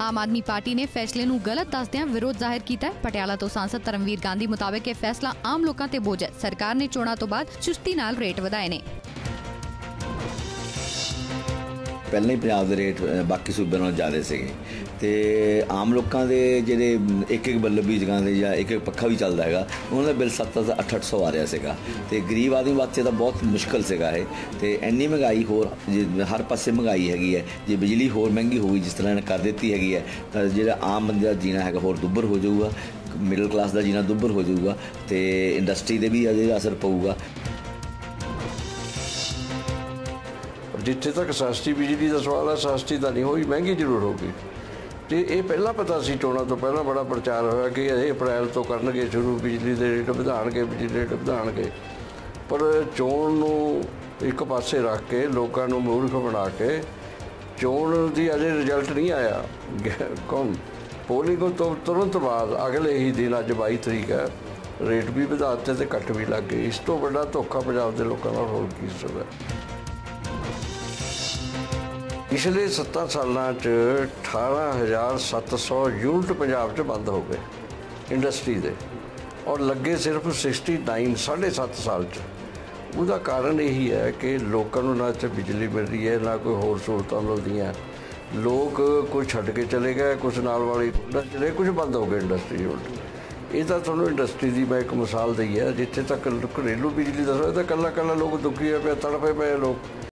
Aam Aadmi party ਨੇ ਫੈਸਲੇ ਨੂੰ ਗਲਤ ਦੱਸਦਿਆਂ ਵਿਰੋਧ ਜ਼ਾਹਿਰ ਕੀਤਾ ਹੈ। ਪਟਿਆਲਾ ਤੋਂ ਸਾਂਸਦ ਧਰਮਵੀਰ ਗਾਂਧੀ ਮੁਤਾਬਕ ਇਹ ਫੈਸਲਾ ਆਮ ਲੋਕਾਂ ਤੇ ਬੋਝ ਹੈ। ਸਰਕਾਰ ਨੇ ਚੋਣਾਂ ਤੋਂ ਬਾਅਦ ਚੁਸਤੀ ਨਾਲ ਰੇਟ ਵਧਾਏ ਨੇ। ਪਹਿਲਾਂ ਹੀ ਪੰਜਾਬ ਦੇ ਰੇਟ ਬਾਕੀ ਸੂਬਿਆਂ ਨਾਲੋਂ ਜ਼ਿਆਦਾ ਸੀਗੇ। ਤੇ ਆਮ ਲੋਕਾਂ ਦੇ ਜਿਹੜੇ ਇੱਕ ਇੱਕ ਬੱਲਬ ਬੀਜਕਾਂ ਦੇ ਜਾਂ ਇੱਕ ਇੱਕ ਪੱਖਾ ਵੀ ਚੱਲਦਾ ਹੈਗਾ, ਉਹਨਾਂ ਦਾ ਬਿੱਲ 7-800 ਆ ਰਿਹਾ ਸੀਗਾ। ਤੇ ਗਰੀਬ ਆਦਮੀ ਵਾਸਤੇ ਤਾਂ ਬਹੁਤ ਮੁਸ਼ਕਲ ਸੀਗਾ ਇਹ। ਤੇ ਇੰਨੀ ਮਹਿੰਗਾਈ ਹੋਰ, ਜੇ ਹਰ ਪਾਸੇ ਮਹਿੰਗਾਈ ਹੈਗੀ ਹੈ, ਜੇ ਬਿਜਲੀ ਹੋਰ ਮਹਿੰਗੀ ਹੋ ਗਈ ਜਿਸ ਤਰ੍ਹਾਂ ਇਹਨੇ ਕਰ ਦਿੱਤੀ ਹੈਗੀ ਹੈ, ਤਾਂ ਜਿਹੜਾ ਆਮ ਬੰਦੇ ਦਾ ਜੀਣਾ ਹੈਗਾ ਹੋਰ ਦੁੱਬਰ ਹੋ ਜਾਊਗਾ, ਮਿਡਲ ਕਲਾਸ ਦਾ ਜੀਣਾ ਦੁੱਬਰ ਹੋ ਜਾਊਗਾ, ਤੇ ਇੰਡਸਟਰੀ ਦੇ ਵੀ ਅਜੇ ਅਸਰ ਪਊਗਾ। ਜਿੱਥੇ ਤੱਕ ਸਸਤੀ ਬਿਜਲੀ ਦਾ ਸਵਾਲ ਹੈ ਸਸਤੀ ਤਾਂ ਨਹੀਂ ਹੋਈ, ਮਹਿੰਗੀ ਜ਼ਰੂਰ ਹੋ ਗਈ ਤੇ ਇਹ ਪਹਿਲਾਂ ਪਤਾ ਸੀ ਚੋਣਾਂ ਤੋਂ ਪਹਿਲਾਂ ਬੜਾ ਪ੍ਰਚਾਰ ਹੋਇਆ ਕਿ ਇਹ ਅਪ੍ਰੈਲ ਤੋਂ ਕਰਨਗੇ ਸ਼ੁਰੂ, ਬਿਜਲੀ ਦੇ ਰੇਟ ਵਧਾਣਗੇ ਬਿਜਲੀ ਦੇ ਰੇਟ ਵਧਾਣਗੇ ਪਰ ਚੋਣ ਨੂੰ ਇੱਕ ਪਾਸੇ ਰੱਖ ਕੇ, ਲੋਕਾਂ ਨੂੰ ਮੂਰਖ ਬਣਾ ਕੇ, ਚੋਣ ਦੀ ਅਜੇ ਰਿਜ਼ਲਟ ਨਹੀਂ ਆਇਆ। ਗ- ਕੌਣ? ਪੋਲਿੰਗ ਤੋਂ ਤੁਰੰਤ ਬਾਅਦ ਅਗਲੇ ਹੀ ਦਿਨ, ਅੱਜ 22 ਤਰੀਕ ਹੈ, ਰੇਟ ਵੀ ਵਧਾ ਦਿੱਤੇ ਤੇ ਕੱਟ ਵੀ ਲੱਗ ਗਏ। ਇਸ ਤੋਂ ਵੱਡਾ ਧੋਖਾ ਪੰਜਾਬ ਦੇ ਲੋਕਾਂ ਨਾਲ ਹੋਰ ਕੀ ਸਕਦਾ ਪਿਛਲੇ 7 ਸਾਲਾਂ 'ਚ 18700 ਯੂਨਿਟ ਪੰਜਾਬ 'ਚ ਬੰਦ ਹੋ ਗਏ ਇੰਡਸਟਰੀ ਦੇ ਔਰ ਲੱਗੇ ਸਿਰਫ 69 7.5 ਸਾਲ 'ਚ। ਉਹਦਾ ਕਾਰਨ ਇਹੀ ਹੈ ਕਿ ਲੋਕਾਂ ਨੂੰ ਨਾ ਇੱਥੇ ਬਿਜਲੀ ਮਿਲ ਰਹੀ ਹੈ, ਨਾ ਕੋਈ ਹੋਰ ਸਹੂਲਤਾਂ ਮਿਲਦੀਆਂ। ਲੋਕ ਕੋਈ ਛੱਡ ਕੇ ਚਲੇ ਗਏ ਕੁਝ ਨਾਲ ਵਾਲੀ ਚਲੇ ਕੁਝ ਬੰਦ ਹੋ ਗਏ ਇੰਡਸਟਰੀ ਯੂਨਿਟ ਇਹ ਤਾਂ ਤੁਹਾਨੂੰ ਇੰਡਸਟਰੀ ਦੀ ਮੈਂ ਇੱਕ ਮਿਸਾਲ ਦਈ ਹੈ, ਜਿੱਥੇ ਤੱਕ ਘਰੇਲੂ ਬਿਜਲੀ ਦਾ ਹੋਇਆ ਤਾਂ ਕੱਲਾ ਕੱਲਾ ਲੋਕ ਦੁਖੀ ਹੋਏ ਪਏ ਤੜਫੇ ਪਏ ਲੋਕ।